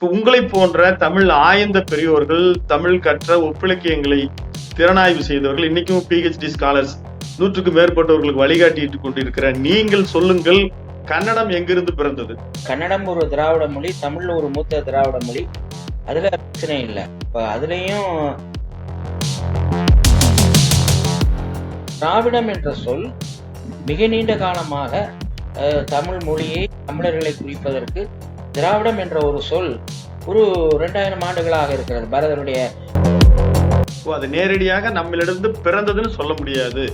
இப்ப உங்களை போன்ற தமிழ் ஆய்ந்த பெரியோர்கள் தமிழ் கற்ற ஒப்பிலக்கியங்களை திறனாய்வு செய்தவர்கள் இன்னைக்கும் பிஹெச்டி ஸ்காலர்ஸ் நூற்றுக்கும் மேற்பட்டவர்களுக்கு வழிகாட்டிட்டு கொண்டிருக்கிற நீங்கள் சொல்லுங்கள் கன்னடம் எங்கிருந்து பிறந்தது? கன்னடம் ஒரு திராவிட மொழி தமிழ் ஒரு மூத்த திராவிட மொழி. அதுல பிரச்சனை இல்லை. இப்போ அதுலயும் திராவிடம் என்ற சொல் மிக நீண்ட காலமாக அஹ், தமிழ் மொழியை தமிழர்களை குறிப்பதற்கு திராவிடம் என்ற ஒரு சொல் ஒரு ரெண்டாயிரம் ஆண்டுகளாக இருக்கிறது. பாரதனுடைய அது நேரடியாக நம்மளிடம் பிறந்ததுன்னு சொல்ல முடியாது.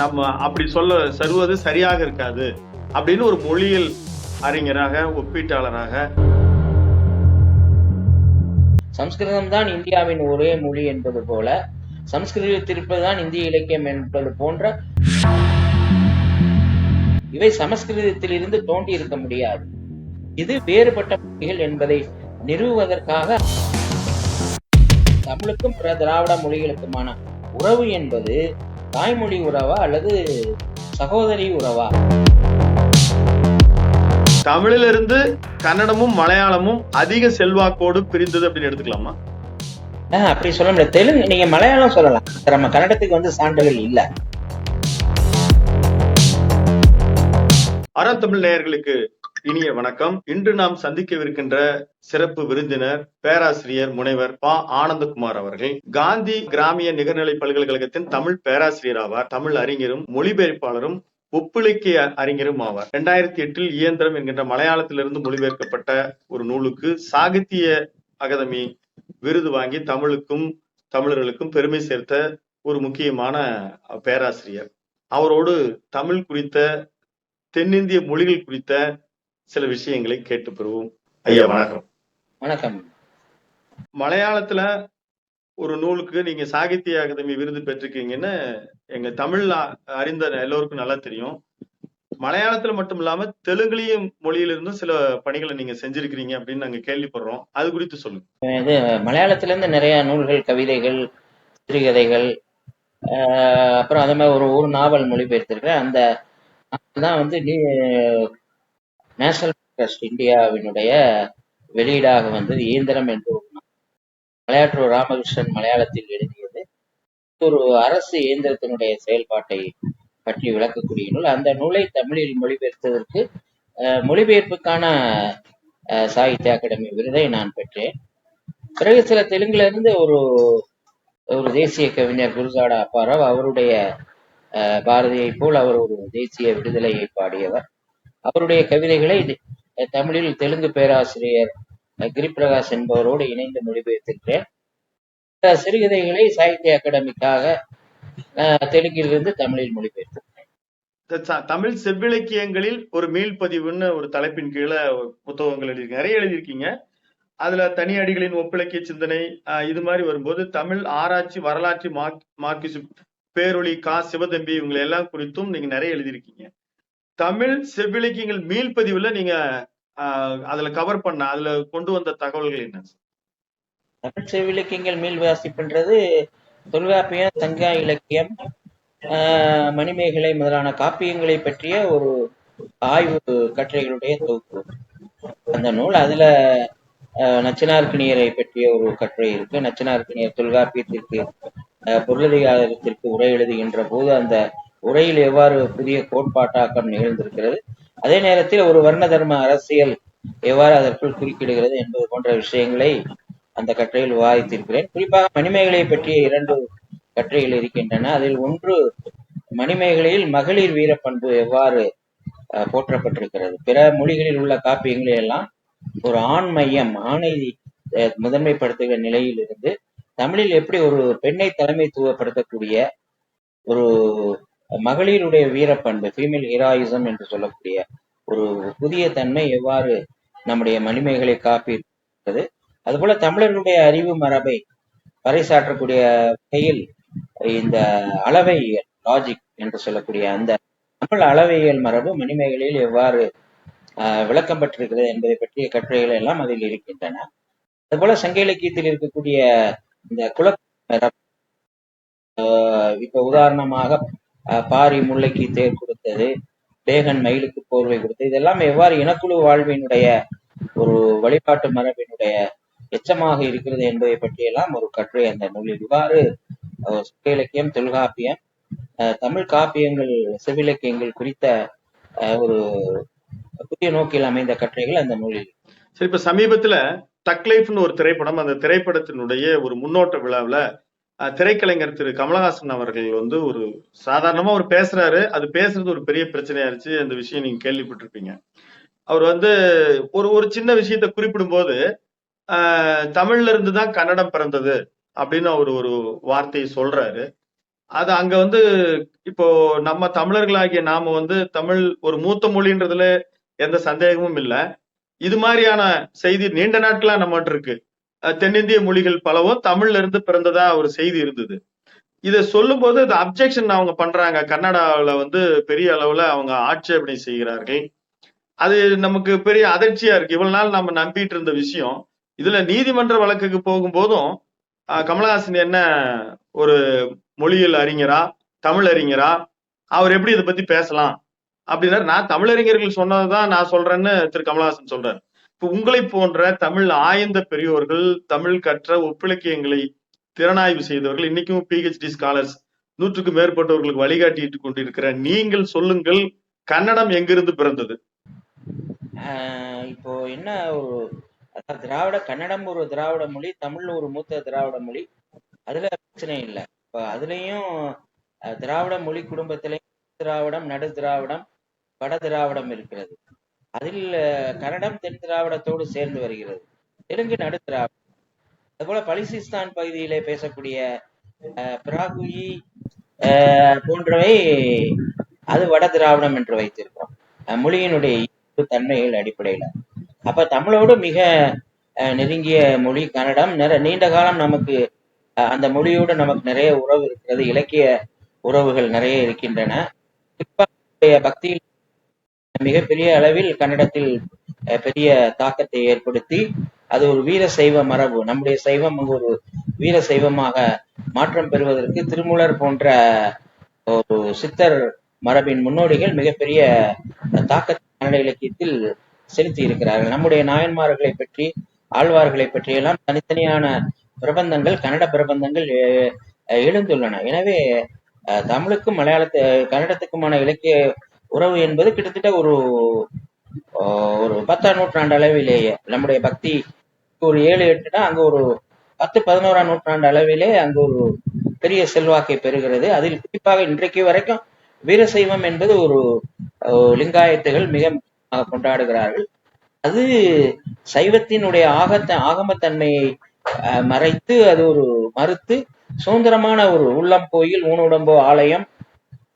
நம்ம அப்படி சொல்ல சருவது சரியாக இருக்காது அப்படின்னு ஒரு மொழியியல் அறிஞராக ஒப்பீட்டாளராக. சம்ஸ்கிருதம் தான் இந்தியாவின் ஒரே மொழி என்பது போல சம்ஸ்கிருதத்திருப்பது தான் இந்திய இலக்கியம் என்பது போன்ற இவை சமஸ்கிருதத்திலிருந்து தோன்றி இருக்க முடியாது. இது வேறுபட்ட மொழிகள் என்பதை நிறுவுவதற்காக தமிழுக்கும் பிற திராவிட மொழிகளுக்குமான உறவு என்பது தாய்மொழி உறவா அல்லது சகோதரி உறவா? தமிழிலிருந்து கன்னடமும் மலையாளமும் அதிக செல்வாக்கோடு பிரிந்தது அப்படின்னு எடுத்துக்கலாமா? அப்படி சொல்ல முடியாது. தெலுங்கு நீங்க மலையாளம் சொல்லலாம். நம்ம கன்னடத்துக்கு வந்து சான்றுகள் இல்ல. அறத்தமிழ் நேயர்களுக்கு இனிய வணக்கம். இன்று நாம் சந்திக்கவிருக்கின்ற சிறப்பு விருந்தினர் பேராசிரியர் முனைவர் பா. ஆனந்தகுமார் அவர்கள். காந்தி கிராமிய நிகர்நிலை பல்கலைக்கழகத்தின் தமிழ் பேராசிரியர் ஆவார். தமிழ் அறிஞரும் மொழிபெயர்ப்பாளரும் ஒப்பிலக்கிய அறிஞரும் ஆவார். இரண்டாயிரத்தி எட்டில் இயந்திரம் என்கின்ற மலையாளத்திலிருந்து மொழிபெயர்க்கப்பட்ட ஒரு நூலுக்கு சாகித்ய அகாதமி விருது வாங்கி தமிழுக்கும் தமிழர்களுக்கும் பெருமை சேர்த்த ஒரு முக்கியமான பேராசிரியர். அவரோடு தமிழ் குறித்த தென்னிந்திய மொழிகள் குறித்த சில விஷயங்களை கேட்டு பெறுவோம். ஐயா வணக்கம். வணக்கம். மலையாளத்துல ஒரு நூலுக்கு நீங்க சாகித்ய அகாதமி விருது பெற்றிருக்கீங்கன்னு எங்க தமிழ் அ- அறிந்த எல்லோருக்கும் நல்லா தெரியும். மலையாளத்துல மட்டும் இல்லாம தெலுங்குலயும் மொழியிலிருந்தும் சில பணிகளை நீங்க செஞ்சிருக்கிறீங்க அப்படின்னு நாங்க கேள்விப்படுறோம். அது குறித்து சொல்லுங்க. இது மலையாளத்துல இருந்து நிறைய நூல்கள் கவிதைகள் சிறுகதைகள் அப்புறம் அதே மாதிரி ஒரு ஒரு நாவல் மொழிபெயர்த்திருக்கேன் அந்த தான் வந்து நேஷனல் ட்ரஸ்ட் இந்தியாவினுடைய வெளியீடாக வந்தது இயந்திரம் என்று ஒரு மலையாற்றூர் ராமகிருஷ்ணன் மலையாளத்தில் எழுதியது. ஒரு அரசு இயந்திரத்தினுடைய செயல்பாட்டை பற்றி விளக்கக்கூடிய நூல். அந்த நூலை தமிழில் மொழிபெயர்த்ததற்கு மொழிபெயர்ப்புக்கான சாகித்ய அகாடமி விருதை நான் பெற்றேன். பிறகு சில தெலுங்குல இருந்து ஒரு ஒரு தேசிய கவிஞர் குருசாடா அப்பாராவ் அவருடைய அஹ், பாரதியை போல் அவர் ஒரு தேசிய விடுதலையை பாடியவர். அவருடைய கவிதைகளை தமிழில் தெலுங்கு பேராசிரியர் கிரிபிரகாஷ் என்பவரோடு இணைந்து மொழிபெயர்த்திருக்கிறேன். சிறுகதைகளை சாகித்ய அகாடமிக்காக அஹ், தெலுங்கிலிருந்து தமிழில் மொழிபெயர்த்திருக்கிறேன். தமிழ் செவ்விலக்கியங்களில் ஒரு மீள்பதிவுன்னு ஒரு தலைப்பின் கீழே புத்தகங்கள் எழுதி நிறைய எழுதியிருக்கீங்க. அதுல தனி அடிகளின் ஒப்பிலக்கிய சிந்தனை இது மாதிரி வரும்போது தமிழ் ஆராய்ச்சி வரலாற்று மார்க் பேரொளி கா சிவதம்பி இவங்களை எல்லாம் குறித்தும் நீங்க நிறைய எழுதியிருக்கீங்க. தமிழ் செவ்விலக்கியங்கள் மீள்பதிவுல நீங்க ஆஹ் அதுல கவர் பண்ண அதுல கொண்டு வந்த தகவல்கள் என்ன? தமிழ் செவ்விலக்கியங்கள் மீள் வாசிப்புன்றது தொல்காப்பியம் சங்க இலக்கியம் ஆஹ், மணிமேகலை முதலான காப்பியங்களை பற்றிய ஒரு ஆய்வு கட்டுரைகளுடைய தொகுப்பு. அந்த நூல் அதுல ஆஹ், பற்றிய ஒரு கட்டுரை இருக்கு. நச்சினார்கிணியர் தொல்காப்பியத்திற்கு ஆஹ், பொருளதிகாரத்திற்கு உரை எழுதுகின்ற போது அந்த உரையில் எவ்வாறு புதிய கோட்பாட்டாக்கம் நிகழ்ந்திருக்கிறது? அதே நேரத்தில் ஒரு வர்ண தர்ம அரசியல் எவ்வாறு அதற்குள் குறுக்கிடுகிறது என்பது போன்ற விஷயங்களை அந்த கட்டுரையில் விவாதித்திருக்கிறேன். குறிப்பாக மணிமேகலை பற்றிய இரண்டு கட்டுரைகள் இருக்கின்றன. அதில் ஒன்று மணிமேகலையில் மகளிர் வீரப்பண்பு எவ்வாறு போற்றப்பட்டிருக்கிறது? பிற மொழிகளில் உள்ள காப்பியங்களில் எல்லாம் ஒரு ஆண் மையம் ஆணை முதன்மைப்படுத்துகிற நிலையில் இருந்து தமிழில் எப்படி ஒரு பெண்ணை தலைமைத்துவப்படுத்தக்கூடிய ஒரு மகளிருடைய வீரப்பண்பு ஃபீமேல் ஹீராயிசம் என்று சொல்லக்கூடிய ஒரு புதிய தன்மை எவ்வாறு நம்முடைய மணிமைகளை காப்பிருக்கிறது அதுபோல தமிழர்களுடைய அறிவு மரபை பறைசாற்றக்கூடிய வகையில் இந்த அளவையியல் லாஜிக் என்று சொல்லக்கூடிய அந்த தமிழ் அளவையியல் மரபு மணிமேகலையில் எவ்வாறு விளக்கம் பெற்றிருக்கிறது என்பதை பற்றிய கட்டுரைகள் எல்லாம் அதில் இருக்கின்றன. அதுபோல சங்க இலக்கியத்தில் இருக்கக்கூடிய இந்த குல இப்ப உதாரணமாக பாரி முல்லைக்கு தேர் கொடுத்தது பேகன் மயிலுக்கு போர்வை கொடுத்தது. இதெல்லாம் எவ்வாறு இனக்குழு வாழ்வினுடைய ஒரு வழிபாட்டு மரபினுடைய எச்சமாக இருக்கிறது என்பதை பற்றியெல்லாம் ஒரு கட்டுரை அந்த நூலில். இவ்வாறு அஹ், இலக்கியம் தொல்காப்பியம் தமிழ் காப்பியங்கள் செவிலக்கியங்கள் குறித்த ஒரு புதிய நோக்கில் அமைந்த கட்டுரைகள் அந்த நூலில். சரி இப்ப சமீபத்துல தக்லைஃப்னு ஒரு திரைப்படம் அந்த திரைப்படத்தினுடைய ஒரு முன்னோட்ட விழாவில் திரைக்கலைஞர் திரு. கமலஹாசன் அவர்கள் வந்து ஒரு சாதாரணமா அவர் பேசுறாரு. அது பேசுறது ஒரு பெரிய பிரச்சனையாயிருச்சு. அந்த விஷயம் நீங்க கேள்விப்பட்டிருப்பீங்க. அவர் வந்து ஒரு ஒரு சின்ன விஷயத்த குறிப்பிடும் போது தமிழ்ல இருந்து தான் கன்னடம் பிறந்தது அப்படின்னு அவர் ஒரு வார்த்தையை சொல்றாரு. அது அங்க வந்து இப்போ நம்ம தமிழர்களாகிய நாம வந்து தமிழ் ஒரு மூத்த மொழின்றதுல எந்த சந்தேகமும் இல்லை. இது மாதிரியான செய்தி நீண்ட நாட்களா நம்மகிட்ட இருக்கு. தென்னிந்திய மொழிகள் பலவும் தமிழ்ல இருந்து பிறந்ததா ஒரு செய்தி இருந்தது. இதை சொல்லும்போது இந்த அப்ஜெக்ஷன் அவங்க பண்றாங்க. கன்னடாவில் வந்து பெரிய அளவுல அவங்க ஆட்சேபனை செய்கிறார்கள். அது நமக்கு பெரிய அதிர்ச்சியா இருக்கு. இவ்வளவு நாள் நம்ம நம்பிட்டு இருந்த விஷயம். இதுல நீதிமன்ற வழக்குக்கு போகும்போதும் கமலஹாசன் என்ன ஒரு மொழியியல் அறிஞரா? தமிழ் அறிஞரா? அவர் எப்படி இதை பத்தி பேசலாம்? அப்படின்னா நான் தமிழறிஞர்கள் சொன்னதுதான் நான் சொல்றேன்னு திரு கமலஹாசன் சொல்றாரு. உங்களை போன்ற தமிழ் ஆய்ந்த பெரியோர்கள் தமிழ் கற்ற ஒப்பிலக்கியங்களை திறனாய்வு செய்தவர்கள் இன்னைக்கும் பிஹெச்டி ஸ்காலர்ஸ் நூற்றுக்கும் மேற்பட்டவர்களுக்கு வழிகாட்டிட்டு கொண்டிருக்கிற நீங்கள் சொல்லுங்கள் கன்னடம் எங்கிருந்து பிறந்தது? ஆஹ் இப்போ என்ன ஒரு அதாவது திராவிட கன்னடம் ஒரு திராவிட மொழி தமிழ் ஒரு மூத்த திராவிட மொழி அதுல பிரச்சனை இல்லை. இப்போ அதுலயும் திராவிட மொழி குடும்பத்திலையும் திராவிடம் நடு திராவிடம் வட திராவிடம் இருக்கிறது. அதில் கன்னடம் தென் திராவிடத்தோடு சேர்ந்து வருகிறது. தெலுங்கு நடு திராவிடம். அதுபோல பலிசிஸ்தான் பகுதியிலே பேசக்கூடிய பிராகுயி போன்றவை அது வட திராவிடம் என்று வைத்திருக்கிறோம். மொழியினுடைய தன்மைகள் அடிப்படையில. அப்ப தமிழோடு மிக அஹ், நெருங்கிய மொழி கன்னடம். நிற- நீண்ட காலம் நமக்கு அந்த மொழியோடு நமக்கு நிறைய உறவு இருக்கிறது. இலக்கிய உறவுகள் நிறைய இருக்கின்றன. பக்தியில் மிகப்பெரிய அளவில் கன்னடத்தில் பெரிய தாக்கத்தை ஏற்படுத்தி அது ஒரு வீர சைவ மரபு. நம்முடைய சைவம் ஒரு வீர சைவமாக மாற்றம் பெறுவதற்கு திருமூலர் போன்ற ஒரு சித்தர் மரபின் முன்னோடிகள் மிகப்பெரிய தாக்கத்தை கன்னட இலக்கியத்தில் செலுத்தி இருக்கிறார்கள். நம்முடைய நாயன்மார்களை பற்றி ஆழ்வார்களை பற்றியெல்லாம் தனித்தனியான பிரபந்தங்கள் கன்னட பிரபந்தங்கள் எழுந்துள்ளன. எனவே அஹ், தமிழுக்கும் மலையாளத்து கன்னடத்துக்குமான இலக்கிய உறவு என்பது கிட்டத்தட்ட ஒரு ஒரு பத்தாம் நூற்றாண்டு அளவிலேயே நம்முடைய பக்தி ஒரு ஏழு எட்டுனா அங்க ஒரு பத்து பதினோராம் நூற்றாண்டு அளவிலே அங்கு ஒரு பெரிய செல்வாக்கை பெறுகிறது. அதில் குறிப்பாக இன்றைக்கு வரைக்கும் வீரசைவம் என்பது ஒரு அஹ், லிங்காயத்துகள் மிக கொண்டாடுகிறார்கள். அது சைவத்தினுடைய ஆகத்த ஆகமத்தன்மையை அஹ், மறைத்து அது ஒரு மறுத்து சுதந்திரமான ஒரு உள்ளம் கோயில் ஊனுடம்போ ஆலயம்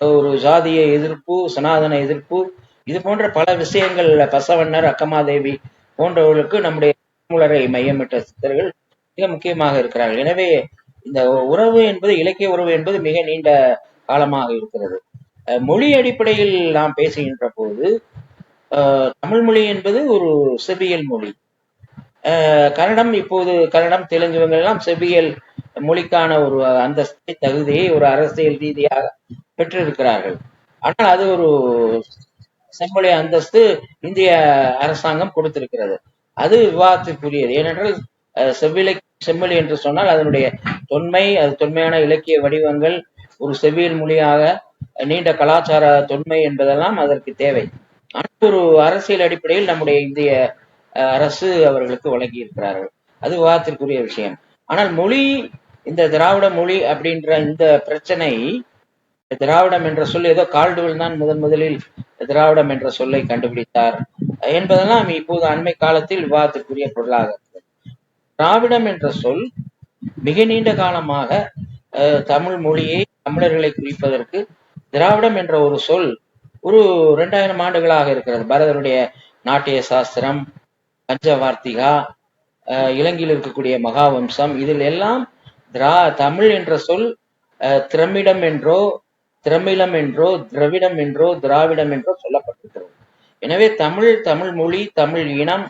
ஒரு ஜாதிய எதிர்ப்பு சனாதன எதிர்ப்பு இது போன்ற பல விஷயங்கள் பசவண்ணர் அக்கமாதேவி போன்றவர்களுக்கு நம்முடைய மூலரை மையமிட்ட சித்தர்கள் மிக முக்கியமாக இருக்கிறார்கள். எனவே இந்த உறவு என்பது இலக்கிய உறவு என்பது மிக நீண்ட காலமாக இருக்கிறது. அஹ் மொழி அடிப்படையில் நாம் பேசுகின்ற போது தமிழ் மொழி என்பது ஒரு செவியல் மொழி. கன்னடம் இப்போது கன்னடம் தெலுங்கு இவங்கெல்லாம் எல்லாம் மொழிக்கான ஒரு அந்தஸ்தை தகுதியை ஒரு அரசியல் ரீதியாக பெற்றிருக்கிறார்கள். ஆனால் அது ஒரு செம்மொழி அந்தஸ்து இந்திய அரசாங்கம் கொடுத்திருக்கிறது. அது விவாதத்திற்குரியது. ஏனென்றால் அஹ், செவ்விலை செம்மொழி என்று சொன்னால் அதனுடைய தொன்மை அது தொன்மையான இலக்கிய வடிவங்கள் ஒரு செவ்வியல் மொழியாக நீண்ட கலாச்சார தொன்மை என்பதெல்லாம் அதற்கு தேவை. ஆனால் ஒரு அரசியல் அடிப்படையில் நம்முடைய இந்திய அஹ், அரசு அவர்களுக்கு வழங்கி இருக்கிறார்கள் அது விவாதத்திற்குரிய விஷயம். ஆனால் மொழி இந்த திராவிட மொழி அப்படின்ற இந்த பிரச்சனை திராவிடம் என்ற சொல் ஏதோ கால்டுவெல் தான் முதன் முதலில் திராவிடம் என்ற சொல்லை கண்டுபிடித்தார் என்பதெல்லாம் இப்போது அண்மை காலத்தில் விவாதத்திற்குரிய பொருளாக திராவிடம் என்ற சொல் மிக நீண்ட காலமாக தமிழ் மொழியை தமிழர்களை குறிப்பதற்கு திராவிடம் என்ற ஒரு சொல் ஒரு இரண்டாயிரம் ஆண்டுகளாக இருக்கிறது. பரதருடைய நாட்டிய சாஸ்திரம் பஞ்சவார்த்திகா அஹ், இலங்கையில் இருக்கக்கூடிய மகாவம்சம் இதில் எல்லாம் திரா தமிழ் என்ற சொல் அஹ், திரமிடம் என்றோ திரமிழம் என்றோ திரவிடம் என்றோ திராவிடம் என்றோ சொல்லப்பட்டிருக்கிறது. எனவே தமிழ் தமிழ் மொழி தமிழ் இனம்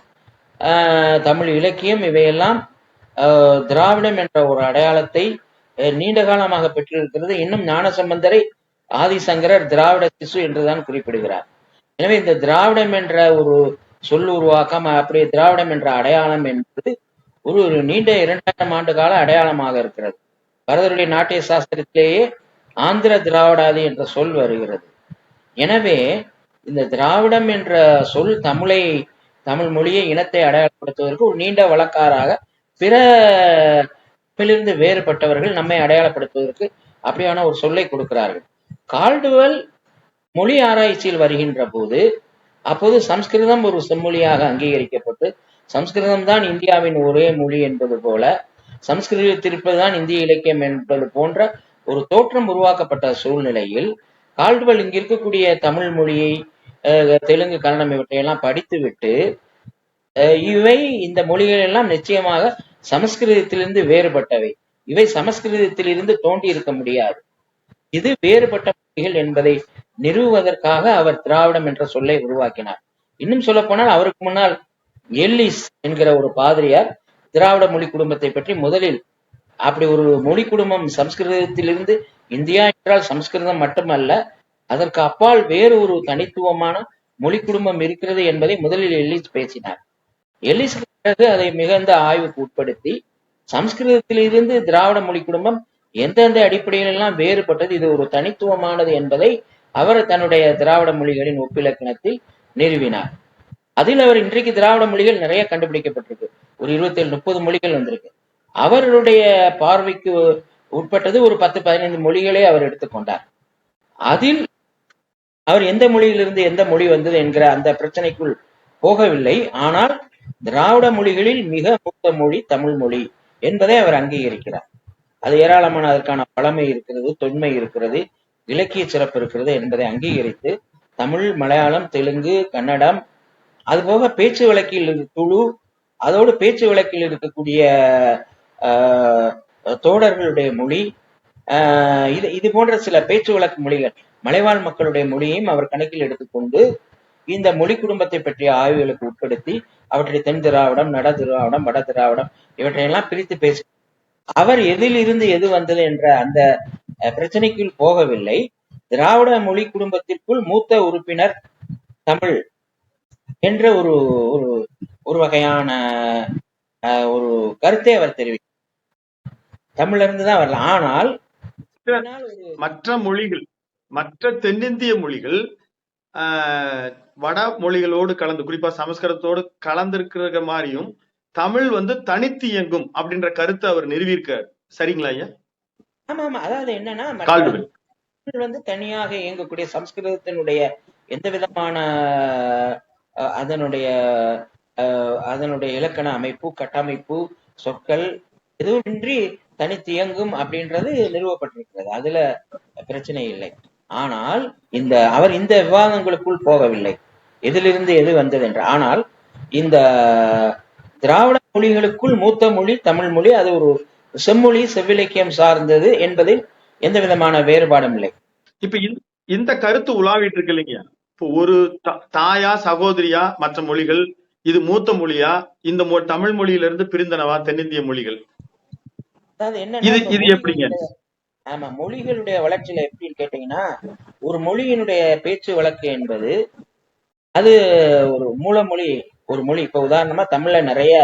ஆஹ், தமிழ் இலக்கியம் இவையெல்லாம் திராவிடம் என்ற ஒரு அடையாளத்தை நீண்ட காலமாக பெற்றிருக்கிறது. இன்னும் ஞானசம்பந்தரை ஆதிசங்கரர் திராவிட சிசு என்றுதான் குறிப்பிடுகிறார். எனவே இந்த திராவிடம் என்ற ஒரு சொல் உருவாக்கம் அப்படியே திராவிடம் என்ற அடையாளம் என்பது ஒரு ஒரு நீண்ட இரண்டாயிரம் ஆண்டு கால அடையாளமாக இருக்கிறது. பரதருடைய நாட்டிய சாஸ்திரத்திலேயே ஆந்திர திராவிடாதி என்ற சொல் வருகிறது. எனவே இந்த திராவிடம் என்ற சொல் தமிழை தமிழ் மொழியை இனத்தை அடையாளப்படுத்துவதற்கு ஒரு நீண்ட வழக்காராக பிற வேறுபட்டவர்கள் நம்மை அடையாளப்படுத்துவதற்கு அப்படியான ஒரு சொல்லை கொடுக்கிறார்கள். கால்டுவெல் மொழி ஆராய்ச்சியில் வருகின்ற போது அப்போது சம்ஸ்கிருதம் ஒரு செம்மொழியாக அங்கீகரிக்கப்பட்டு சம்ஸ்கிருதம் தான் இந்தியாவின் ஒரே மொழி என்பது போல சம்ஸ்கிருதத்திற்பதுதான் இந்திய இலக்கியம் என்பது போன்ற ஒரு தோற்றம் உருவாக்கப்பட்ட சூழ்நிலையில் கால்டுவெல் இங்க இருக்கக்கூடிய தமிழ் மொழியை தெலுங்கு கன்னடம் இவற்றையெல்லாம் படித்துவிட்டு இவை இந்த மொழிகள் எல்லாம் நிச்சயமாக சமஸ்கிருதத்திலிருந்து வேறுபட்டவை. இவை சமஸ்கிருதத்திலிருந்து தோண்டி இருக்க முடியாது. இது வேறுபட்ட மொழிகள் என்பதை நிறுவுவதற்காக அவர் திராவிடம் என்ற சொல்லை உருவாக்கினார். இன்னும் சொல்ல போனால் அவருக்கு முன்னால் எல்லிஸ் என்கிற ஒரு பாதிரியார் திராவிட மொழி குடும்பத்தை பற்றி முதலில் அப்படி ஒரு மொழி குடும்பம் சம்ஸ்கிருதத்திலிருந்து இந்தியா என்றால் சம்ஸ்கிருதம் மட்டுமல்ல அதற்கு அப்பால் வேறு ஒரு தனித்துவமான மொழி குடும்பம் இருக்கிறது என்பதை முதலில் எல்லிஸ் பேசினார். எல்லிஸுக்கு பிறகு அதை மிகுந்த ஆய்வுக்கு உட்படுத்தி சம்ஸ்கிருதத்திலிருந்து திராவிட மொழி குடும்பம் எந்தெந்த அடிப்படையிலெல்லாம் வேறுபட்டது இது ஒரு தனித்துவமானது என்பதை அவர் தன்னுடைய திராவிட மொழிகளின் ஒப்பிலக்கணத்தில் நிறுவினார். அதில் அவர் இன்றைக்கு திராவிட மொழிகள் நிறைய கண்டுபிடிக்கப்பட்டிருக்கு. ஒரு இருபத்தி ஏழு முப்பது மொழிகள் வந்திருக்கு. அவருடைய பார்வைக்கு உட்பட்டது ஒரு பத்து பதினைந்து மொழிகளை அவர் எடுத்துக்கொண்டார் அதில் அவர் எந்த மொழியிலிருந்து எந்த மொழி வந்தது என்கிற அந்த பிரச்சனைக்குள் போகவில்லை. ஆனால் திராவிட மொழிகளில் மிக மூத்த மொழி தமிழ் மொழி என்பதை அவர் அங்கீகரிக்கிறார். அது ஏராளமான அதற்கான பழமை இருக்கிறது தொன்மை இருக்கிறது இலக்கிய சிறப்பு இருக்கிறது என்பதை அங்கீகரித்து தமிழ் மலையாளம் தெலுங்கு கன்னடம் அதுபோக பேச்சு வழக்கில் இருக்கு அதோடு பேச்சு வழக்கில் இருக்கக்கூடிய தோடர்களுடைய மொழி ஆஹ், இது இது போன்ற சில பேச்சு வழக்கு மொழிகள் மலைவாழ் மக்களுடைய மொழியையும் அவர் கணக்கில் எடுத்துக்கொண்டு இந்த மொழி குடும்பத்தை பற்றிய ஆய்வுகளுக்கு உட்படுத்தி அவற்றை தென் திராவிடம் நட திராவிடம் வட திராவிடம் இவற்றையெல்லாம் பிரித்து பேச அவர் எதில் இருந்து எது வந்தது என்ற அந்த பிரச்சனைக்குள் போகவில்லை. திராவிட மொழி குடும்பத்திற்குள் மூத்த உறுப்பினர் தமிழ் என்ற ஒரு ஒரு ஒரு வகையான அஹ், ஒரு கருத்தை அவர் தெரிவித்தார். தமிழ்ல இருந்து தான் வரலாம். ஆனால் மற்ற மொழிகள் மற்ற தென்னிந்திய மொழிகள் வட மொழிகளோடு கலந்து குறிப்பா சமஸ்கிருதத்தோடு கலந்திருக்கிற மாதிரியும் தமிழ் வந்து தனித்து இயங்கும் அப்படின்ற கருத்தை அவர் நிறுவியிருக்கார். சரிங்களா ஐயா? ஆமா ஆமா அதாவது என்னன்னா தமிழ் வந்து தனியாக இயங்கக்கூடிய சம்ஸ்கிருதத்தினுடைய எந்த விதமான அதனுடைய அதனுடைய இலக்கண அமைப்பு கட்டமைப்பு சொற்கள் எதுவுமின்றி தனித்தியங்கும் அப்படின்றது நிறுவப்பட்டிருக்கிறது. அதுல பிரச்சனை இல்லை. ஆனால் இந்த அவர் இந்த விவாதங்களுக்குள் போகவில்லை. எதிலிருந்து எது வந்தது என்று. ஆனால் இந்த திராவிட மொழிகளுக்குள் மூத்த மொழி தமிழ் மொழி அது ஒரு செம்மொழி செவ்விலக்கியம் சார்ந்தது என்பதில் எந்த விதமான வேறுபாடும் இல்லை. இப்ப இந்த- இந்த கருத்து உலாவிட்டு இருக்கு இல்லைங்க. இப்போ ஒரு தாயா சகோதரியா மற்ற மொழிகள் இது மூத்த மொழியா இந்த தமிழ் மொழியிலிருந்து பிரிந்தனவா தென்னிந்திய மொழிகள்? இது இது எப்படிங்க? ஆமா மொழிகளுடைய வளர்ச்சியில எப்படின்னு கேட்டீங்கன்னா ஒரு மொழியினுடைய பேச்சு வழக்கு என்பது அது ஒரு மூலமொழி ஒரு மொழி. இப்ப உதாரணமா தமிழ்ல நிறைய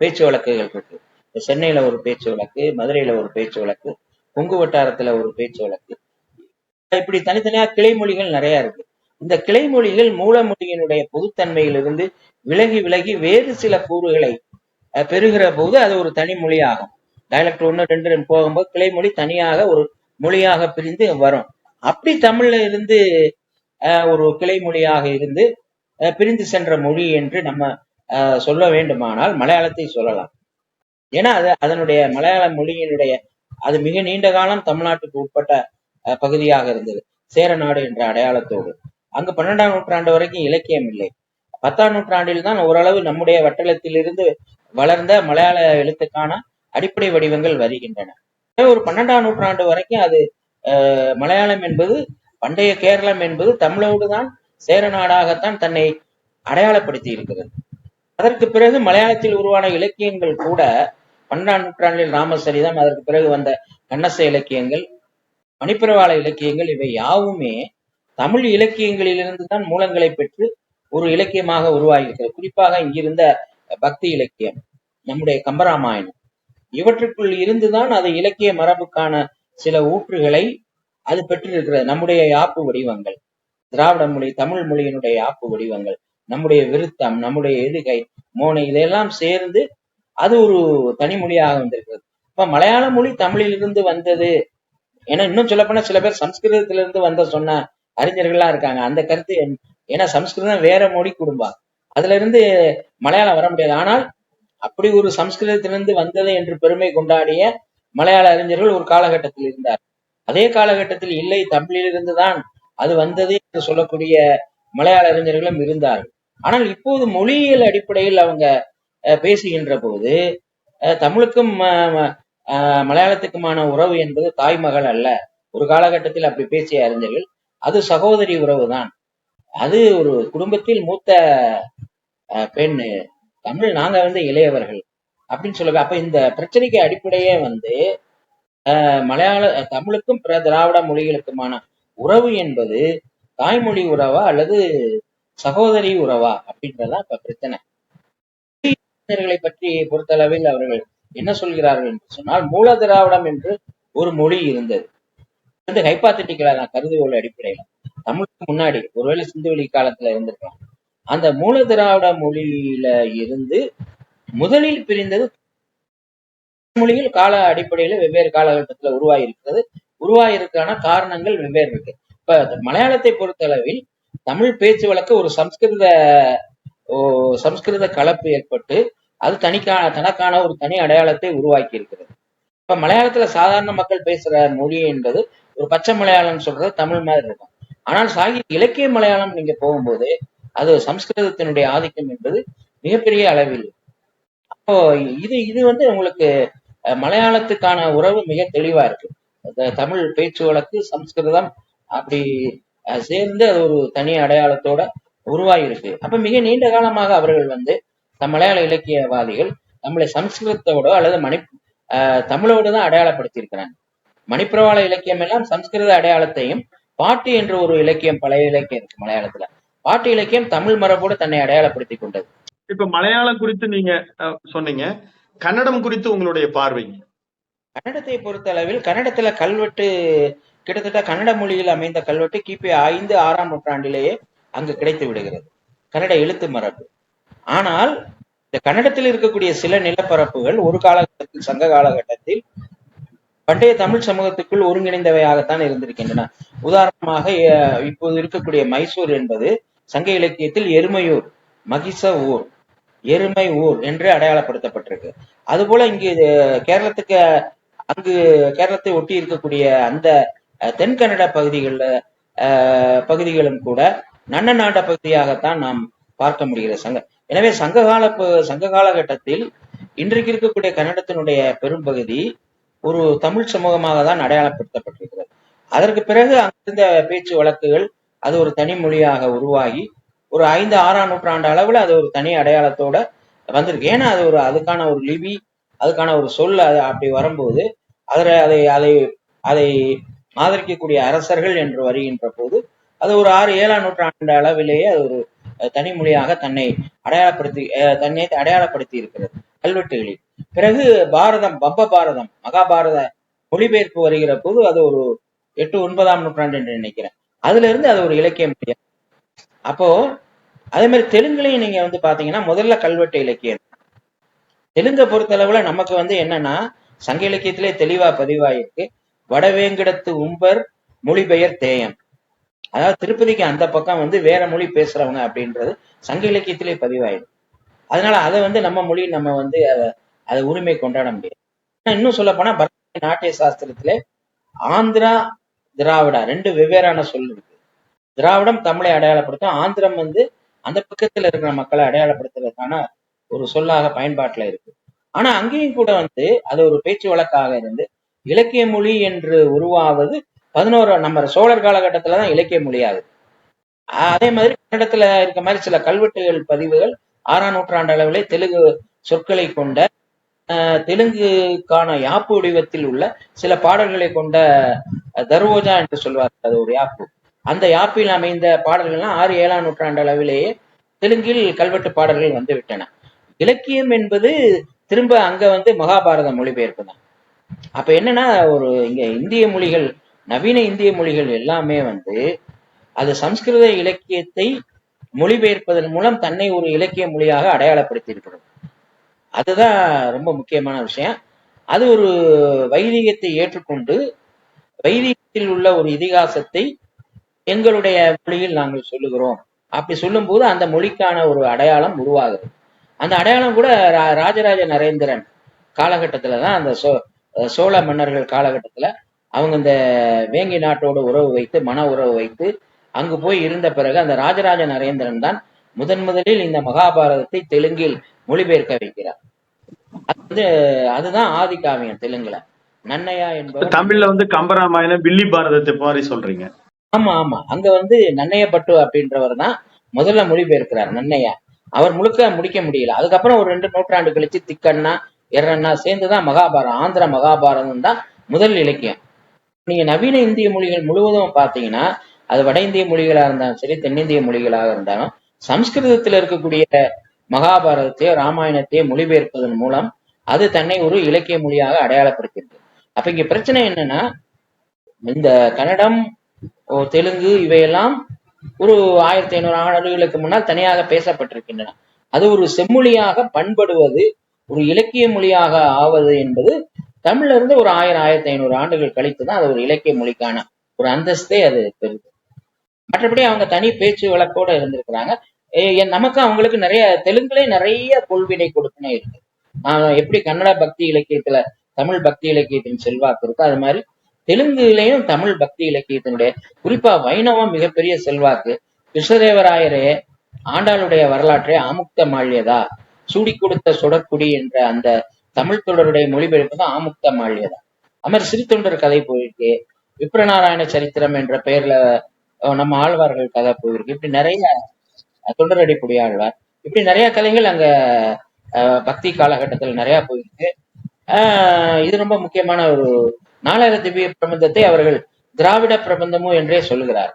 பேச்சு வழக்குகள் இருக்கு. இப்ப சென்னையில ஒரு பேச்சு வழக்கு மதுரையில ஒரு பேச்சு வழக்கு கொங்கு வட்டாரத்துல ஒரு பேச்சு வழக்கு. இப்படி தனித்தனியா கிளை மொழிகள் நிறைய இருக்கு. இந்த கிளை மொழிகள் மூலமொழியினுடைய பொதுத்தன்மையிலிருந்து விலகி விலகி வேறு சில கூறுகளை பெறுகிற போது அது ஒரு தனி மொழியாகும். டயலக்ட் ஒன்று ரெண்டு ரெண்டு போகும்போது கிளை மொழி தனியாக ஒரு மொழியாக பிரிந்து வரும். அப்படி தமிழ்ல இருந்து அஹ், ஒரு கிளை மொழியாக இருந்து பிரிந்து சென்ற மொழி என்று நம்ம அஹ், சொல்ல வேண்டுமானால் மலையாளத்தை சொல்லலாம். ஏன்னா அது அதனுடைய மலையாள மொழியினுடைய அது மிக நீண்ட காலம் தமிழ்நாட்டுக்கு உட்பட்ட அஹ், பகுதியாக இருந்தது. சேரநாடு என்ற அடையாளத்தோடு. அங்கு பன்னெண்டாம் நூற்றாண்டு வரைக்கும் இலக்கியம் இல்லை. பத்தாம் நூற்றாண்டில் தான் ஓரளவு நம்முடைய வட்டலத்திலிருந்து வளர்ந்த மலையாள எழுத்துக்கான அடிப்படை வடிவங்கள் வருகின்றன. ஒரு பன்னெண்டாம் நூற்றாண்டு வரைக்கும் அது மலையாளம் என்பது பண்டைய கேரளம் என்பது தமிழோடு தான் சேர நாடாகத்தான் தன்னை அடையாளப்படுத்தி இருக்கிறது அதற்கு பிறகு மலையாளத்தில் உருவான இலக்கியங்கள் கூட பன்னெண்டாம் நூற்றாண்டில் ராமசரிதம் அதற்கு பிறகு வந்த கண்ணச இலக்கியங்கள் மணிப்பிரவாள இலக்கியங்கள் இவை யாவுமே தமிழ் இலக்கியங்களிலிருந்து தான் மூலங்களை பெற்று ஒரு இலக்கியமாக உருவாகியிருக்கிறது. குறிப்பாக இங்கிருந்த பக்தி இலக்கியம் நம்முடைய கம்பராமாயணம். இவற்றுக்குள் இருந்துதான் அது இலக்கிய மரபுக்கான சில ஊற்றுகளை அது பெற்றிருக்கிறது. நம்முடைய யாப்பு வடிவங்கள். திராவிட மொழி தமிழ் மொழியினுடைய யாப்பு வடிவங்கள். நம்முடைய விருத்தம் நம்முடைய எதுகை மோனை இதெல்லாம் சேர்ந்து அது ஒரு தனி மொழியாக வந்திருக்கிறது. இப்ப மலையாள மொழி தமிழிலிருந்து வந்தது. ஏன்னா இன்னும் சொல்லப்போனா சில பேர் சம்ஸ்கிருதத்திலிருந்து வந்த சொன்ன அறிஞர்கள்லாம் இருக்காங்க. அந்த கருத்து ஏன்னா சம்ஸ்கிருதம் வேற மொழி குடும்பம். அதுல இருந்து மலையாளம் வர முடியாது. ஆனால் அப்படி ஒரு சம்ஸ்கிருதத்திலிருந்து வந்தது என்று பெருமை கொண்டாடிய மலையாள அறிஞர்கள் ஒரு காலகட்டத்தில் இருந்தார். அதே காலகட்டத்தில் இல்லை தமிழிலிருந்து தான் அது வந்தது என்று சொல்லக்கூடிய மலையாள அறிஞர்களும் இருந்தார்கள். ஆனால் இப்போது மொழியியல் அடிப்படையில் அவங்க அஹ், பேசுகின்ற போது அஹ், தமிழுக்கும் மலையாளத்துக்குமான உறவு என்பது தாய்மகள் அல்ல. ஒரு காலகட்டத்தில் அப்படி பேசிய அறிஞர்கள் அது சகோதரி உறவுதான். அது ஒரு குடும்பத்தில் மூத்த பெண் தமிழ் நாங்க வந்து இளையவர்கள் அப்படின்னு சொல்லுங்க அப்ப இந்த பிரச்சனைக்கு அடிப்படையே வந்து மலையாள தமிழுக்கும் பிற திராவிட மொழிகளுக்குமான உறவு என்பது தாய்மொழி உறவா அல்லது சகோதரி உறவா அப்படின்றதுதான் இப்ப பிரச்சனை. பற்றி பொறுத்தளவில் அவர்கள் என்ன சொல்கிறார்கள் என்று சொன்னால் மூல திராவிடம் என்று ஒரு மொழி இருந்தது. வந்து ஹைப்பாத்தட்டிக்கலா நான் கருதுகோள் அடிப்படையில. தமிழுக்கு முன்னாடி ஒருவேளை சிந்துவெளி காலத்துல இருந்திருக்கலாம். அந்த மூல திராவிட மொழியில இருந்து முதலில் பிரிந்தது மொழியில் கால அடிப்படையில வெவ்வேறு காலகட்டத்துல உருவாகி இருக்கிறது உருவாயிருக்கான காரணங்கள் வெவ்வேறு இருக்கு. இப்ப மலையாளத்தை பொறுத்தளவில் தமிழ் பேச்சு வழக்கு ஒரு சம்ஸ்கிருத ஓ, சம்ஸ்கிருத கலப்பு ஏற்பட்டு அது தனிக்கான தனக்கான ஒரு தனி அடையாளத்தை உருவாக்கி இருக்கிறது இப்ப மலையாளத்துல சாதாரண மக்கள் பேசுற மொழி என்பது ஒரு பச்சை மலையாளம் சொல்றது தமிழ் மாதிரி இருக்கும். ஆனால் சாகித்ய இலக்கிய மலையாளம் நீங்க போகும்போது அது சம்ஸ்கிருதத்தினுடைய ஆதிக்கம் என்பது மிகப்பெரிய அளவில். அப்போ இது இது வந்து உங்களுக்கு மலையாளத்துக்கான உறவு மிக தெளிவா இருக்கு. தமிழ் பேச்சு வழக்கு சம்ஸ்கிருதம் அப்படி சேர்ந்து அது ஒரு தனி அடையாளத்தோட உருவாகி இருக்கு அப்ப மிக நீண்ட காலமாக அவர்கள் வந்து தம் மலையாள இலக்கியவாதிகள் நம்மளை சம்ஸ்கிருதத்தோட அல்லது மணி தமிழோடு தான் அடையாளப்படுத்தியிருக்கிறாங்க. மணிப்பிரவாள இலக்கியம் எல்லாம் சம்ஸ்கிருத அடையாளத்தையும் பாட்டு என்ற ஒரு இலக்கியம் பழைய இலக்கியம் இருக்கு மலையாளத்துல. பாட்டு இலக்கியம் தமிழ் மரபோடு தன்னை அடையாளப்படுத்தி கொண்டது. இப்ப மலையாளம் குறித்து நீங்க சொன்னீங்க. கன்னடம் குறித்து உங்களுடைய பார்வை? கன்னடத்தை பொறுத்தளவில் கன்னடத்துல கல்வெட்டு கிட்டத்தட்ட கன்னட மொழியில் அமைந்த கல்வெட்டு கிபி ஐந்து ஆறாம் நூற்றாண்டிலேயே அங்கு கிடைத்து விடுகிறது. கன்னட எழுத்து மரபு. ஆனால் இந்த கன்னடத்தில் இருக்கக்கூடிய சில நிலப்பரப்புகள் ஒரு காலகட்டத்தில் சங்க காலகட்டத்தில் பண்டைய தமிழ் சமூகத்துக்குள் ஒருங்கிணைந்தவையாகத்தான் இருந்திருக்கின்றன. உதாரணமாக இப்போது இருக்கக்கூடிய மைசூர் என்பது சங்க இலக்கியத்தில் எருமையூர் மகிச ஊர் எருமை ஊர் என்று அடையாளப்படுத்தப்பட்டிருக்கு. அதுபோல இங்கு கேரளத்துக்கு அங்கு கேரளத்தை ஒட்டி இருக்கக்கூடிய அந்த தென் கன்னட பகுதிகளில் பகுதிகளும் கூட நன்ன நாட்ட பகுதியாகத்தான் நாம் பார்க்க முடிகிறது சங்க. எனவே சங்ககால சங்க காலகட்டத்தில் இன்றைக்கு இருக்கக்கூடிய கன்னடத்தினுடைய பெரும்பகுதி ஒரு தமிழ் சமூகமாக தான் அடையாளப்படுத்தப்பட்டிருக்கிறது. அதற்கு பிறகு அங்கிருந்த பேச்சு வழக்குகள் அது ஒரு தனி மொழியாக உருவாகி ஒரு ஐந்து ஆறாம் நூற்றாண்டு அளவுல அது ஒரு தனி அடையாளத்தோட வந்திருக்கு. ஏன்னா அது ஒரு அதுக்கான ஒரு லிபி அதுக்கான ஒரு சொல் அது அப்படி வரும்போது அதில் அதை அதை அதை ஆதரிக்கக்கூடிய அரசர்கள் என்று வருகின்ற போது அது ஒரு ஆறு ஏழாம் நூற்றாண்டு அளவிலேயே அது ஒரு தனி மொழியாக தன்னை அடையாளப்படுத்தி அஹ், தன்னை அடையாளப்படுத்தி இருக்கிறது கல்வெட்டுகளில். பிறகு பாரதம் பப்ப பாரதம் மகாபாரத மொழிபெயர்ப்பு வருகிற போது அது ஒரு எட்டு ஒன்பதாம் நூற்றாண்டு என்று நினைக்கிறேன். அதுல இருந்து அது ஒரு இலக்கியம் மொழி அப்போ அதே மாதிரி தெலுங்குலையும் நீங்க வந்து பாத்தீங்கன்னா முதல்ல கல்வெட்டு இலக்கியம். தெலுங்கை பொறுத்தளவுல நமக்கு வந்து என்னன்னா சங்க இலக்கியத்திலே தெளிவா பதிவாயிருக்கு. வடவேங்கடத்து உம்பர் மொழிபெயர் தேயம். அதாவது திருப்பதிக்கு அந்த பக்கம் வந்து வேற மொழி பேசுறவங்க அப்படின்றது சங்க இலக்கியத்திலே பதிவாயிருக்கு. அதனால அதை வந்து நம்ம மொழி நம்ம வந்து அதை உரிமை கொண்டாட முடியாது. ஆனா இன்னும் சொல்ல போனா பரத நாட்டிய சாஸ்திரத்திலே ஆந்திரா திராவிடா ரெண்டு வெவ்வேறான சொல் இருக்கு. திராவிடம் தமிழை அடையாளப்படுத்தும் ஆந்திரம் வந்து அந்த பக்கத்துல இருக்கிற மக்களை அடையாளப்படுத்துறதுக்கான ஒரு சொல்லாக பயன்பாட்டுல இருக்கு. ஆனா அங்கேயும் கூட வந்து அது ஒரு பேச்சு வழக்காக இருந்து இலக்கிய மொழி என்று உருவாவது பதினோரு நம்ம சோழர் காலகட்டத்துலதான் இலக்கிய மொழியாகுது. அதே மாதிரி கன்னடத்துல இருக்க மாதிரி சில கல்வெட்டுகள் பதிவுகள் ஆறாம் நூற்றாண்டு அளவிலே தெலுங்கு சொற்களை கொண்ட தெலுங்குக்கான யாப்பு வடிவத்தில் உள்ள சில பாடல்களை கொண்ட தர்வோஜா என்று சொல்வார். அது ஒரு யாப்பு. அந்த யாப்பில் அமைந்த பாடல்கள்லாம் ஆறு ஏழாம் நூற்றாண்டு அளவிலேயே தெலுங்கில் கல்வெட்டு பாடல்கள் வந்து விட்டன இலக்கியம் என்பது திரும்ப அங்க வந்து மகாபாரத மொழிபெயர்ப்பு தான். அப்ப என்னன்னா ஒரு இங்க இந்திய மொழிகள் நவீன இந்திய மொழிகள் எல்லாமே வந்து அது சம்ஸ்கிருத இலக்கியத்தை மொழிபெயர்ப்பதன் மூலம் தன்னை ஒரு இலக்கிய மொழியாக அடையாளப்படுத்தி இருக்கிறது அதுதான் ரொம்ப முக்கியமான விஷயம். அது ஒரு வைதிகத்தை ஏற்றுக்கொண்டு வைதிகத்தில் உள்ள ஒரு இதிகாசத்தை எங்களுடைய மொழியில் நாங்கள் சொல்லுகிறோம். அப்படி சொல்லும்போது அந்த மொழிக்கான ஒரு அடையாளம் உருவாகுது. அந்த அடையாளம் கூட ராஜராஜ நரேந்திரன் காலகட்டத்துல தான் அந்த சோ சோழ மன்னர்கள் காலகட்டத்துல அவங்க இந்த வேங்கி நாட்டோடு உறவு வைத்து மன உறவு வைத்து அங்கு போய் இருந்த பிறகு அந்த ராஜராஜ நரேந்திரன் தான் முதன் முதலில் இந்த மகாபாரதத்தை தெலுங்கில் மொழிபெயர்க்க வைக்கிறார். அது அதுதான் ஆதி காவியம் தெலுங்குல. நன்னையா என்பவர் தமிழ்ல வந்து கம்பராமாயணம் வில்லி பாரதத்தை மாதிரி சொல்றீங்க. ஆமா ஆமா. அங்க வந்து நன்னையப்பட்டு அப்படின்றவர் தான் முதல்ல மொழிபெயர்க்கிறார் நன்னையா. அவர் முழுக்க முடிக்க முடியல. அதுக்கப்புறம் ஒரு ரெண்டு நூற்றாண்டு கழிச்சு திக்கண்ணா எர்ரண்ணா சேர்ந்துதான் மகாபாரதம் ஆந்திர மகாபாரதம் தான் முதல் இலக்கியம். நீங்க நவீன இந்திய மொழிகள் முழுவதும் பாத்தீங்கன்னா அது வட இந்திய மொழிகளா இருந்தாலும் சரி தென்னிந்திய மொழிகளாக இருந்தாலும் சம்ஸ்கிருதத்துல இருக்கக்கூடிய மகாபாரதத்தையோ ராமாயணத்தையோ மொழிபெயர்ப்பதன் மூலம் அது தன்னை ஒரு இலக்கிய மொழியாக அடையாளப்படுத்திருக்கு அப்ப இங்க பிரச்சனை என்னன்னா இந்த கன்னடம் ஓ, தெலுங்கு இவையெல்லாம் ஒரு ஆயிரத்தி ஐநூறு ஆண்டுகளுக்கு முன்னால் தனியாக பேசப்பட்டிருக்கின்றன. அது ஒரு செம்மொழியாக பண்படுவது ஒரு இலக்கிய மொழியாக ஆவது என்பது தமிழ்ல இருந்து ஒரு ஆயிரம் ஆயிரத்தி ஐநூறு ஆண்டுகள் கழித்து தான் அது ஒரு இலக்கிய மொழிக்கான ஒரு அந்தஸ்தே அது பெறுது. மற்றபடி அவங்க தனி பேச்சு வழக்கோட இருந்திருக்கிறாங்க. நமக்கு அவங்களுக்கு நிறைய தெலுங்குலே நிறைய கொள்வினை கொடுப்பினை இருக்கு. ஆஹ் எப்படி கன்னட பக்தி இலக்கியத்துல தமிழ் பக்தி இலக்கியத்தின் செல்வாக்கு இருக்கோ அது மாதிரி தெலுங்குலயும் தமிழ் பக்தி இலக்கியத்தினுடைய குறிப்பா வைணவம் மிகப்பெரிய செல்வாக்கு. கிருஷ்ணதேவராயரே ஆண்டாளுடைய வரலாற்றை ஆமுக்த மாழியதா சூடி கொடுத்த சுடற்குடி என்ற அந்த தமிழ் தொடருடைய மொழிபெயர்ப்பு தான் ஆமுக்த மாழியதா மாதிரி சிறுத்தொண்டர் கதை போயிருக்கு. விப்ரநாராயண சரித்திரம் என்ற பெயர்ல நம்ம ஆழ்வார்கள் கதை போயிருக்கு. இப்படி நிறைய தொண்டரடி தொண்டரடிப்புடி இப்படி நிறைய கதைகள் அங்க அஹ், பக்தி காலகட்டத்தில் நிறைய போயிருக்கு. ஆஹ் இது ரொம்ப முக்கியமான ஒரு நாலாயிர திவ்ய பிரபந்தத்தை அவர்கள் திராவிட பிரபந்தமும் என்றே சொல்லுகிறார்.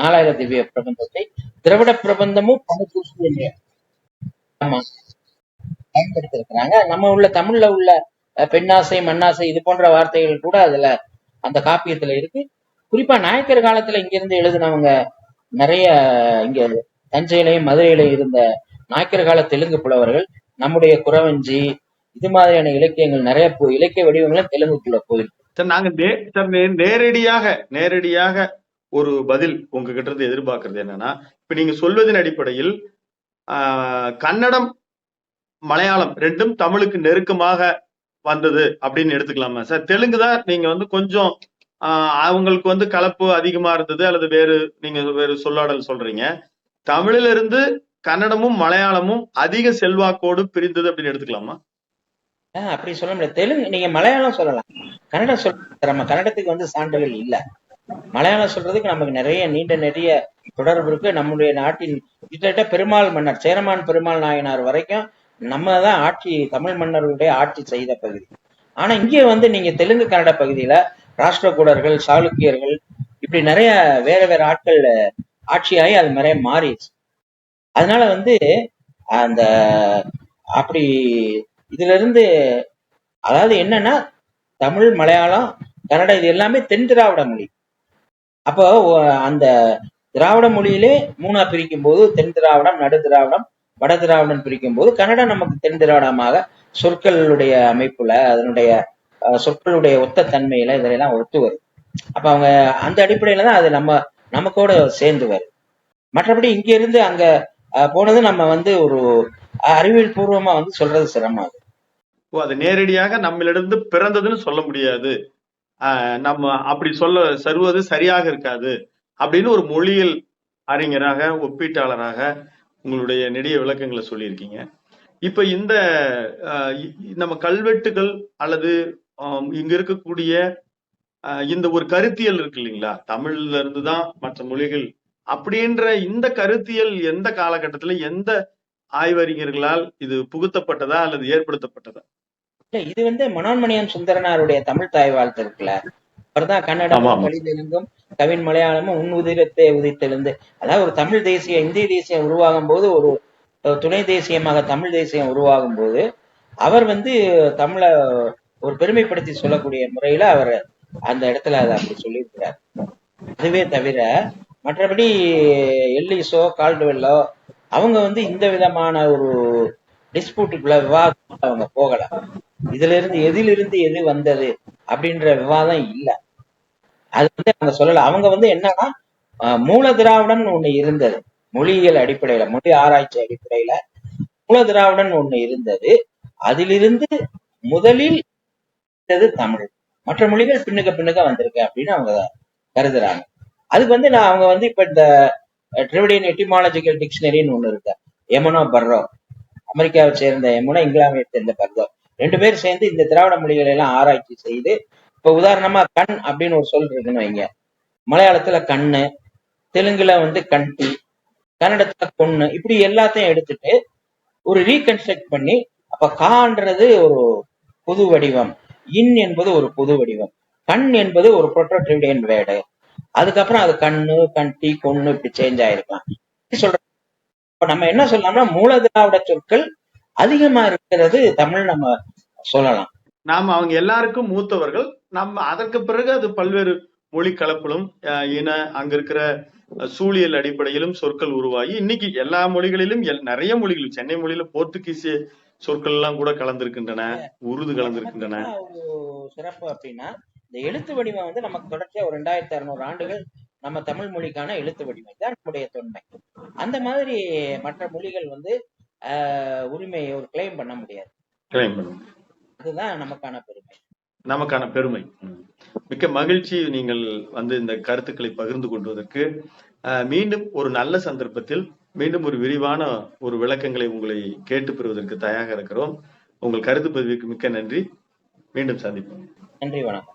நாலாயிர திவ்ய பிரபந்தத்தை திராவிட பிரபந்தமும் பணத்தூசு என்றே ஆமா பயன்படுத்திருக்கிறாங்க நம்ம உள்ள தமிழ்ல உள்ள பெண்ணாசை மண்ணாசை இது போன்ற வார்த்தைகள் கூட அதுல அந்த காப்பியத்துல இருக்கு. குறிப்பா நாயக்கர் காலத்துல இங்கிருந்து எழுதினவங்க நிறைய இங்க தஞ்சையிலையும் மதுரையிலையும் இருந்த நாயக்கர் கால தெலுங்கு புலவர்கள் நம்முடைய குறவஞ்சி இது மாதிரியான இலக்கியங்கள் நிறைய போ இலக்கிய வடிவங்களும் தெலுங்குக்குள்ள போயிருக்கு. சார் நாங்க நே- சார் நேரடியாக நேரடியாக ஒரு பதில் உங்ககிட்ட இருந்து எதிர்பார்க்கறது என்னன்னா இப்ப நீங்க சொல்வதன் அடிப்படையில் கன்னடம் மலையாளம் ரெண்டும் தமிழுக்கு நெருக்கமாக வந்தது அப்படின்னு எடுத்துக்கலாமா? சார் தெலுங்கு தான் நீங்க வந்து கொஞ்சம் அவங்களுக்கு வந்து கலப்பு அதிகமா இருந்தது அல்லது வேறு நீங்க வேறு சொல்லாடல் சொல்றீங்க. தமிழிலிருந்து கன்னடமும் மலையாளமும் அதிக செல்வாக்கோடு பிரிந்தது அப்படின்னு எடுத்துக்கலாமா? ஆஹ் அப்படி சொல்ல முடியாது தெலுங்கு நீங்க மலையாளம் சொல்லலாம். கன்னடம் சொல்ல நம்ம கன்னடத்துக்கு வந்து சான்றுகள் இல்ல. மலையாளம் சொல்றதுக்கு நமக்கு நிறைய நீண்ட நிறைய தொடர்பு இருக்கு. நம்முடைய நாட்டின் கிட்டத்தட்ட பெருமாள் மன்னர் சேரமான் பெருமாள் நாயனார் வரைக்கும் நம்ம தான் ஆட்சி தமிழ் மன்னர்களுடைய ஆட்சி செய்த பகுதி. ஆனா இங்கே வந்து நீங்க தெலுங்கு கன்னட பகுதியில ராஷ்டிரகூடர்கள் சாளுக்கியர்கள் இப்படி நிறைய வேற வேற ஆட்கள் ஆட்சியாகி அது நிறைய மாறிடுச்சு. அதனால வந்து அந்த அப்படி இதுல இருந்து அதாவது என்னன்னா தமிழ் மலையாளம் கன்னடம் இது எல்லாமே தென் திராவிட மொழி. அப்போ அந்த திராவிட மொழியிலே மூணா பிரிக்கும் போது தென் திராவிடம் நடு திராவிடம் வட திராவிடம் பிரிக்கும் போது கன்னடம் நமக்கு தென் திராவிடமாக சொற்களுடைய அமைப்புல அதனுடைய அஹ், சொற்களுடைய ஒத்த தன்மையில இதெல்லாம் ஒத்து வருது அப்ப அவங்க அந்த அடிப்படையில தான் அது நம்ம நமக்கோட கூட சேர்ந்துவர் மற்றபடி இங்க இருந்து அங்க அஹ், போனது நம்ம வந்து ஒரு அறிவியல் பூர்வமா வந்து சொல்றது சிரமம். ஓ அது நேரடியாக நம்மளிடம் பிறந்ததுன்னு சொல்ல முடியாது. ஆஹ் நம்ம அப்படி சொல்ல சருவது சரியாக இருக்காது அப்படின்னு ஒரு மொழியியல் அறிஞராக ஒப்பீட்டாளராக உங்களுடைய நெடிய விளக்கங்களை சொல்லியிருக்கீங்க. இப்ப இந்த ஆஹ் நம்ம கல்வெட்டுகள் அல்லது இங்க இருக்கக்கூடிய இந்த ஒரு கருத்தியல் இருக்கு இல்லைங்களா? தமிழ்ல இருந்து தான் மற்ற மொழிகள். அப்படின்ற இந்த கருத்தியல் எந்த காலகட்டத்துல எந்த ஆய்வறிஞர்களால் இது புகுத்தப்பட்டதா அல்லது ஏற்படுத்தப்பட்டதா? இல்ல இது வந்து மனோன்மணியம் சுந்தரனாருடைய தமிழ் தாய் வாழ்த்து இருக்குல்ல. அவர்தான். வழி தெலுங்கும் கவின் மலையாளமும் உன் உதிரத்தை உதித்தெழுந்து. அதாவது ஒரு தமிழ் தேசியம் இந்திய தேசியம் உருவாகும் போது ஒரு துணை தேசியமாக தமிழ் தேசியம் உருவாகும் போது அவர் வந்து தமிழை ஒரு பெருமைப்படுத்தி சொல்லக்கூடிய முறையில அவர் அந்த இடத்துல அதை அப்படி சொல்லியிருக்கிறார். அதுவே தவிர மற்றபடி எல்லிஸோ கால்டுவெல்லோ அவங்க வந்து இந்த விதமான ஒரு டிஸ்பியூட்டுக்குள்ள விவாதம் அவங்க போகல. இதுல இருந்து எதிலிருந்து எது வந்தது அப்படின்ற விவாதம் இல்ல. அது வந்து அவங்க சொல்லல. அவங்க வந்து என்னன்னா மூல திராவிடம் ஒண்ணு இருந்தது. மொழியியல் அடிப்படையில மொழி ஆராய்ச்சி அடிப்படையில மூல திராவிடன் ஒண்ணு இருந்தது. அதிலிருந்து முதலில் இருந்தது தமிழ். மற்ற மொழிகள் பின்னுக்க பின்னுக்க வந்திருக்கு அப்படின்னு அவங்க கருதுறாங்க. அதுக்கு வந்து நான் அவங்க வந்து இப்ப இந்த ட்ரிவிடியன் எட்டிமாலஜிக்கல் டிக்ஷனரின்னு ஒண்ணு இருக்கு. Emeneau Burrow. அமெரிக்காவை சேர்ந்த எமனோ இங்கிலாந்தை சேர்ந்த பர்ரோ. ரெண்டு பேரும் சேர்ந்து இந்த திராவிட மொழிகளை எல்லாம் ஆராய்ச்சி செய்து இப்ப உதாரணமா கண் அப்படின்னு ஒரு சொல் இருக்குன்னு வைங்க. மலையாளத்துல கண்ணு தெலுங்குல வந்து கண்டி கன்னடத்துல கொண்ணு இப்படி எல்லாத்தையும் எடுத்துட்டு ஒரு ரீகன்ஸ்ட்ரக்ட் பண்ணி அப்ப கான்றது ஒரு புது வடிவம். இன் என்பது ஒரு புது வடிவம். கண் என்பது ஒரு புரோட்டோட்ரிவிடியன் வேர்டு. அதுக்கப்புறம் அது கண்ணு கண்டி கொண்ணு இப்படி சேஞ்ச் ஆயிருக்கலாம் சொல்றோம் இப்ப நம்ம என்ன சொல்லலாம்னா மூல திராவிட சொற்கள் அதிகமா இருக்கிறது தமிழ் நம்ம சொல்லலாம். நாம அவங்க எல்லாருக்கும் மூத்தவர்கள். நம்ம அதற்கு பிறகு அது பல்வேறு மொழி கலப்பிலும் இன அங்க இருக்கிற சூழியல் அடிப்படையிலும் சொற்கள் உருவாகி இன்னைக்கு எல்லா மொழிகளிலும் நிறைய மொழிகள் சென்னை மொழியில போர்த்துகீசிய சொற்கள் எல்லாம் கூட கலந்திருக்கின்றன உருது கலந்திருக்கின்றன. சிறப்பு அப்படின்னா இந்த எழுத்து வடிவம் வந்து நமக்கு தொடர்ச்சியா ஒரு ரெண்டாயிரத்தி அறுநூறு ஆண்டுகள் நம்ம தமிழ் மொழிக்கான எழுத்து வடிவம். தான் நம்முடைய தொன்மை. அந்த மாதிரி மற்ற மொழிகள் வந்து உரிமையை ஒரு கிளைம் பண்ண முடியாது. கிளைம் பண்ணுங்க அதுதான் நமக்கான பெருமை. நமக்கான பெருமை. மிக்க மகிழ்ச்சி நீங்கள் வந்து இந்த கருத்துக்களை பகிர்ந்து கொள்வதற்கு மீண்டும் ஒரு நல்ல சந்தர்ப்பத்தில் மீண்டும் ஒரு விரிவான ஒரு விளக்கங்களை உங்களை கேட்டு பெறுவதற்கு தயாராக இருக்கிறோம். உங்கள் கருத்து பதிவுக்கு மிக்க நன்றி. மீண்டும் சந்திப்போம். நன்றி வணக்கம்.